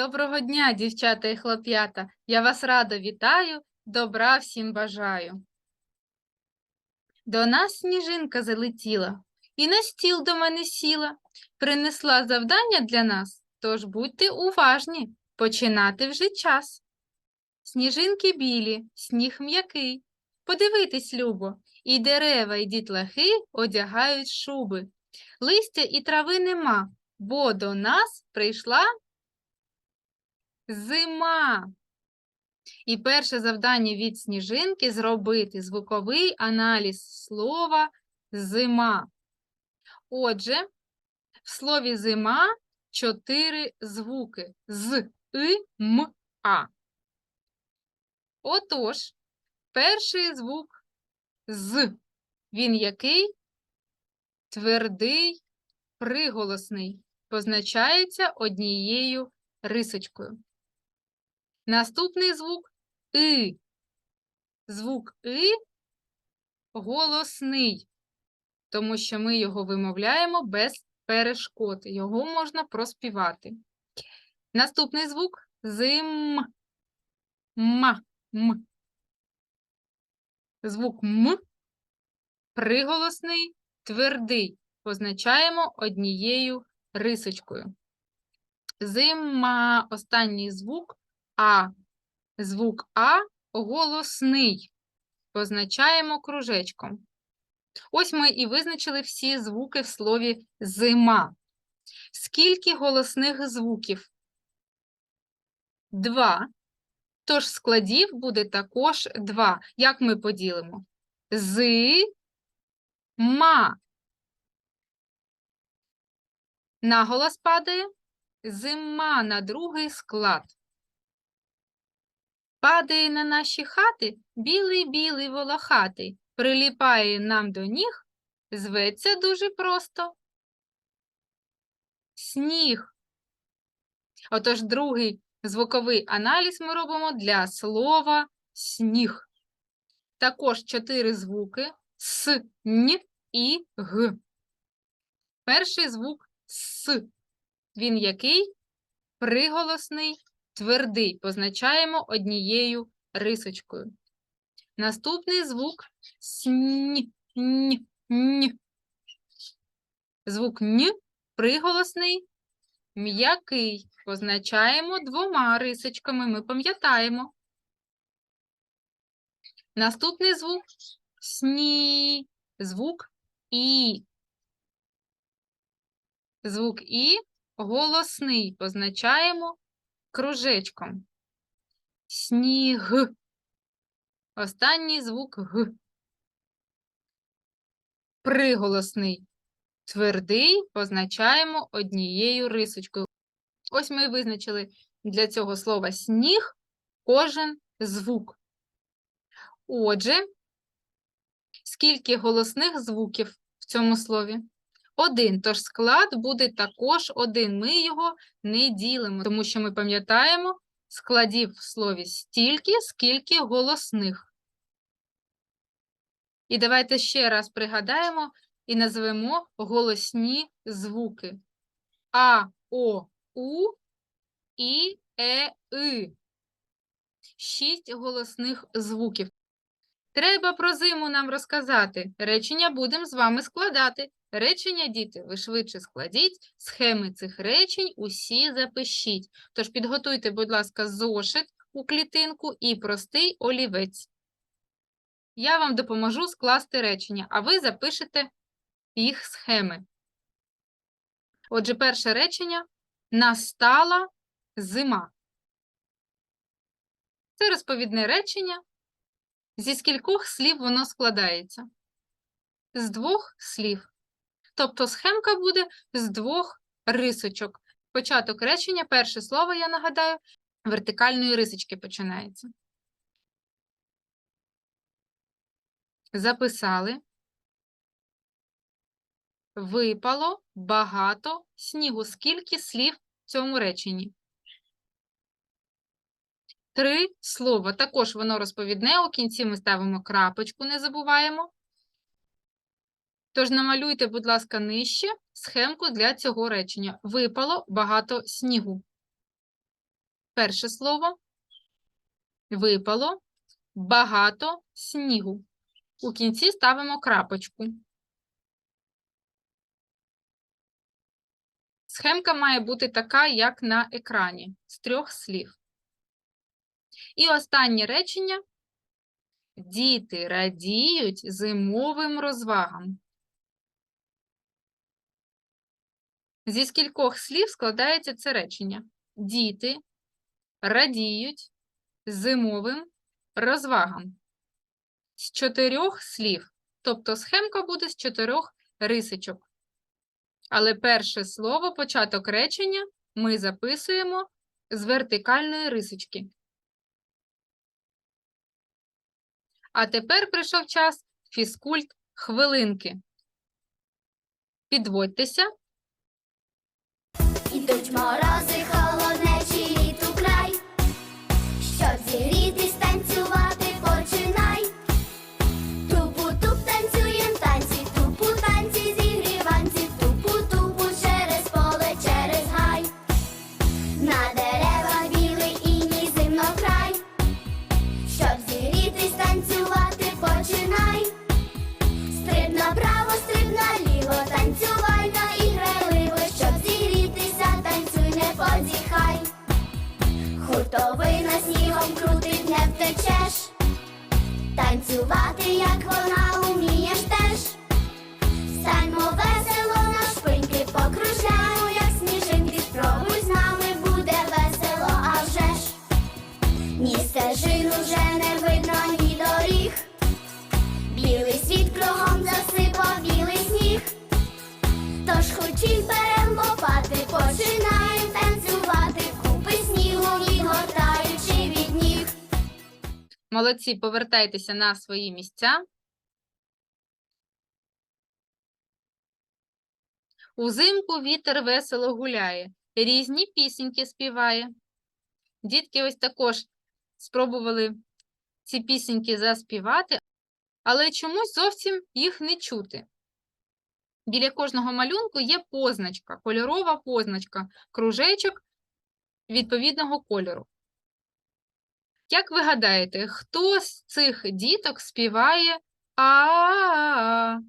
Доброго дня, дівчата і хлоп'ята. Я вас радо вітаю, добра всім бажаю. До нас сніжинка залетіла і на стіл до мене сіла. Принесла завдання для нас, тож будьте уважні, починати вже час. Сніжинки білі, сніг м'який. Подивитись, любо, і дерева, і дітлахи одягають шуби. Листя і трави нема, бо до нас прийшла Зима. І перше завдання від сніжинки зробити звуковий аналіз слова зима. Отже, в слові зима чотири звуки з, и, м, а. Отож, перший звук з. Він який? Твердий, приголосний, позначається однією рисочкою. Наступний звук И. Звук И голосний, тому що ми його вимовляємо без перешкод. Його можна проспівати. Наступний звук зим. М. М. Звук М приголосний, твердий. Позначаємо однією рисочкою. Зима. Останній звук а. Звук А голосний. Позначаємо кружечком. Ось ми і визначили всі звуки в слові зима. Скільки голосних звуків? Два. Тож складів буде також два. Як ми поділимо? З ма. Наголос падає зима на другий склад. Падає на наші хати білий-білий волохатий, приліпає нам до ніг, зветься дуже просто. Сніг. Отож, другий звуковий аналіз ми робимо для слова сніг. Також чотири звуки с, н і г. Перший звук с. Він який? Приголосний твердий позначаємо однією рисочкою. Наступний звук снь. Звук н приголосний, м'який. Позначаємо двома рисочками, ми пам'ятаємо. Наступний звук сні, звук і. Звук і голосний позначаємо кружечком. Сніг. Останній звук Г. Приголосний. Твердий позначаємо однією рисочкою. Ось ми визначили для цього слова сніг кожен звук. Отже, скільки голосних звуків в цьому слові? Один, тож склад буде також один. Ми його не ділимо, тому що ми пам'ятаємо складів в слові стільки, скільки голосних. І давайте ще раз пригадаємо і назвемо голосні звуки. А, О, У і Е, И. Шість голосних звуків. Треба про зиму нам розказати. Речення будемо з вами складати. Речення, діти, ви швидше складіть, схеми цих речень усі запишіть. Тож підготуйте, будь ласка, зошит у клітинку і простий олівець. Я вам допоможу скласти речення, а ви запишете їх схеми. Отже, перше речення настала зима. Це розповідне речення. Зі скількох слів воно складається? З двох слів. Тобто схемка буде з двох рисочок. Початок речення, перше слово, я нагадаю, вертикальної рисочки починається. Записали. Випало багато снігу. Скільки слів в цьому реченні? Три слова. Також воно розповідне. У кінці ми ставимо крапочку, не забуваємо. Тож намалюйте, будь ласка, нижче схемку для цього речення. Випало багато снігу. Перше слово випало багато снігу. У кінці ставимо крапочку. Схемка має бути така, як на екрані, з трьох слів. І останнє речення. Діти радіють зимовим розвагам. Зі скількох слів складається це речення? Діти радіють зимовим розвагам. З чотирьох слів. Тобто схемка буде з чотирьох рисочок. Але перше слово, початок речення ми записуємо з вертикальної рисочки. А тепер прийшов час фізкульт хвилинки. Підводьтеся. Ідуть морози, Хочіть берем лопати, танцювати, купи снігу відгортаючи від ніг. Молодці, повертайтеся на свої місця. Узимку вітер весело гуляє, різні пісеньки співає. Дітки ось також спробували ці пісеньки заспівати, але чомусь зовсім їх не чути. Біля кожного малюнку є позначка, кольорова позначка, кружечок відповідного кольору. Як ви гадаєте, хто з цих діток співає А-а?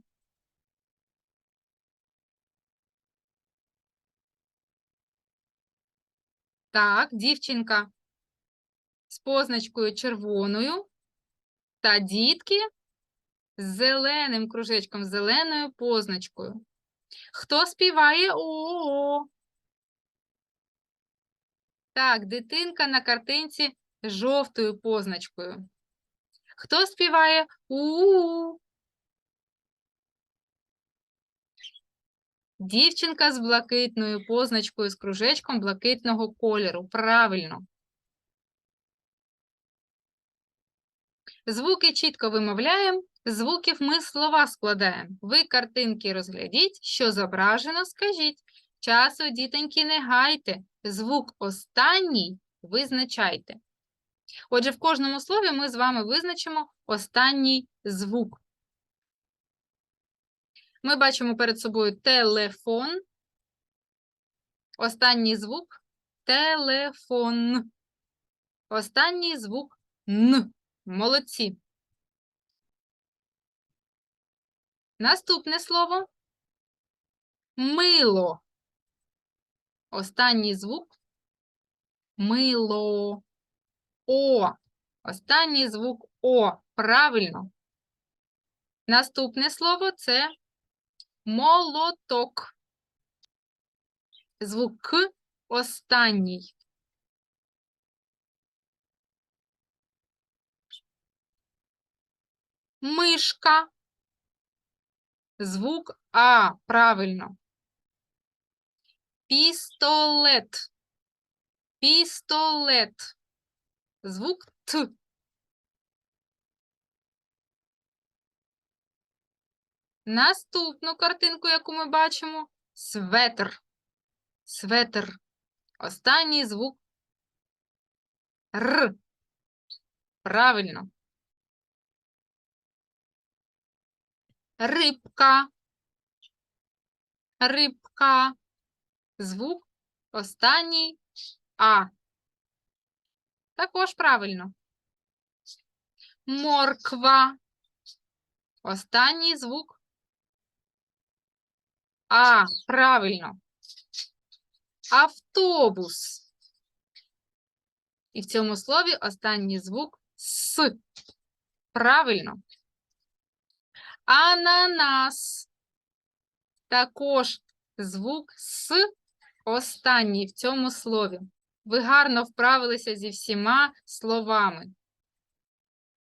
Так, дівчинка з позначкою червоною та дітки зеленим кружечком, зеленою позначкою. Хто співає о? Так, дитинка на картинці з жовтою позначкою. Хто співає у? Дівчинка з блакитною позначкою з кружечком блакитного кольору. Правильно. Звуки чітко вимовляємо, з звуків ми слова складаємо. Ви картинки розглядіть, що зображено, скажіть. Часу, дітоньки, не гайте. Звук останній визначайте. Отже, в кожному слові ми з вами визначимо останній звук. Ми бачимо перед собою телефон. Останній звук телефон. Останній звук Н. Молодці. Наступне слово мило. Останній звук мило. О. Останній звук О. Правильно. Наступне слово це молоток. Звук К останній. Мишка. Звук А. Правильно. Пістолет. Пістолет. Звук Т. Наступну картинку, яку ми бачимо, светр. Светр. Останній звук Р. Правильно. Рибка. Рибка. Звук останній А. Також правильно. Морква. Останній звук. А, правильно. Автобус. І в цьому слові останній звук С. Правильно. Ананас. Також звук С останній в цьому слові. Ви гарно вправилися зі всіма словами.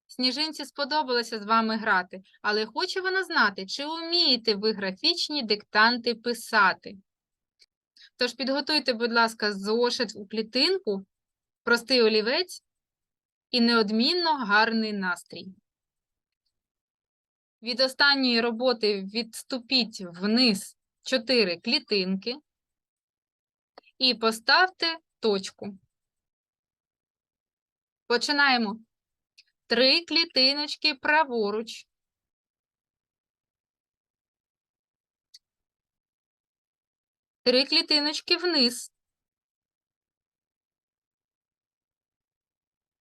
Сніжинці сподобалося з вами грати, але хоче вона знати, чи вмієте ви графічні диктанти писати. Тож підготуйте, будь ласка, зошит у клітинку, простий олівець і неодмінно гарний настрій. Від останньої роботи відступіть вниз 4 клітинки і поставте точку. Починаємо. Три клітиночки праворуч. Три клітиночки вниз.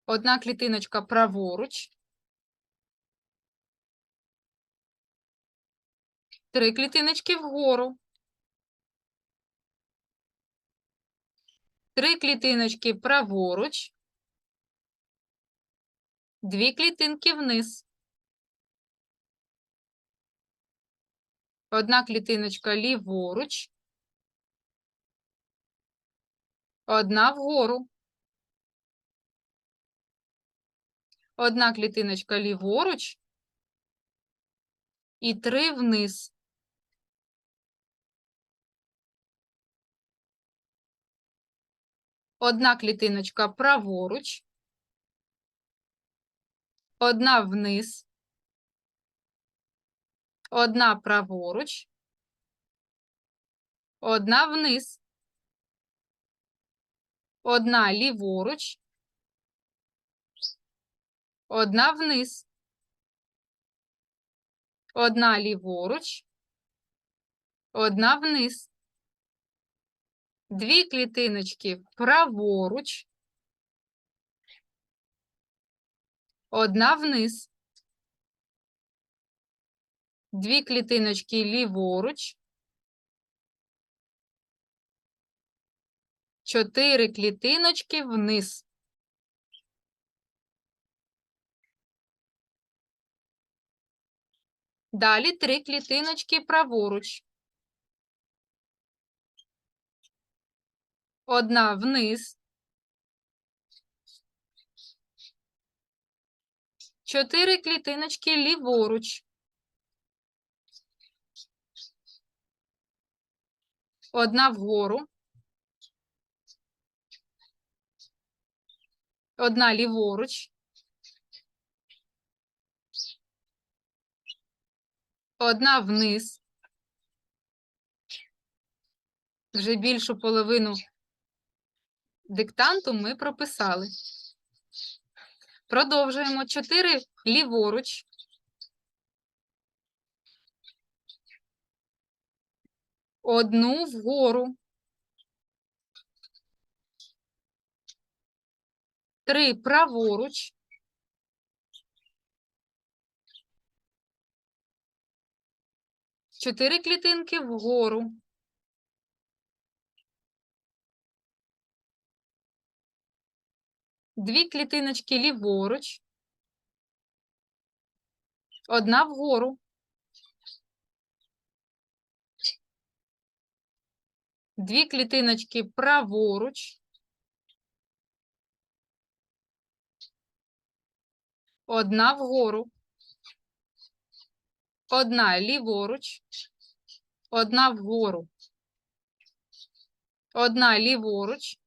Одна клітиночка праворуч. Три клітиночки вгору. Три клітиночки праворуч. Дві клітинки вниз. Одна клітиночка ліворуч. Одна вгору. Одна клітиночка ліворуч. І три вниз. Одна клітиночка праворуч. Одна вниз. Одна праворуч. Одна вниз. Одна ліворуч. Одна вниз. Одна ліворуч. Одна вниз. Дві клітиночки праворуч. Одна вниз. Дві клітиночки ліворуч. Чотири клітиночки вниз. Далі три клітиночки праворуч. Одна вниз. Чотири клітиночки ліворуч. Одна вгору. Одна ліворуч. Одна вниз. Вже більшу половину диктанту ми прописали. Продовжуємо. Чотири ліворуч. Одну вгору. Три праворуч. Чотири клітинки вгору. Дві клітиночки ліворуч. Одна вгору. Дві клітиночки праворуч. Одна вгору. Одна ліворуч. Одна вгору. Одна ліворуч.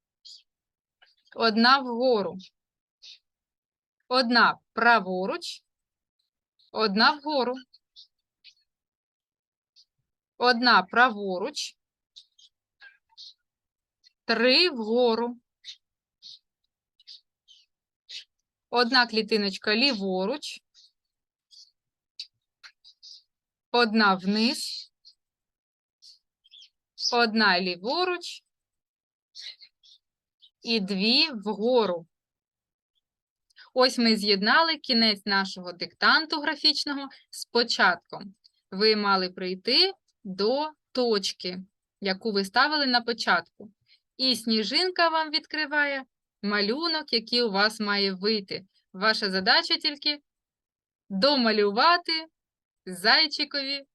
Одна вгору. Одна праворуч. Одна вгору. Одна праворуч. Три вгору. Одна клітиночка ліворуч. Одна вниз. Одна ліворуч. І дві вгору. Ось ми з'єднали кінець нашого диктанту графічного з початком. Ви мали прийти до точки, яку ви ставили на початку. І сніжинка вам відкриває малюнок, який у вас має вийти. Ваша задача тільки домалювати зайчикові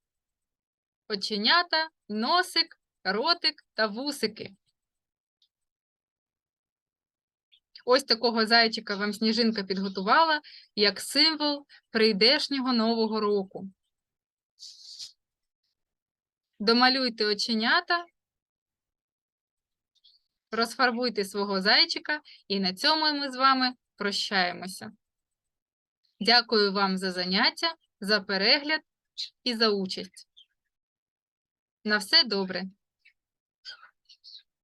оченята, носик, ротик та вусики. Ось такого зайчика вам сніжинка підготувала як символ прийдешнього нового року. Домалюйте оченята, розфарбуйте свого зайчика, і на цьому ми з вами прощаємося. Дякую вам за заняття, за перегляд і за участь. На все добре!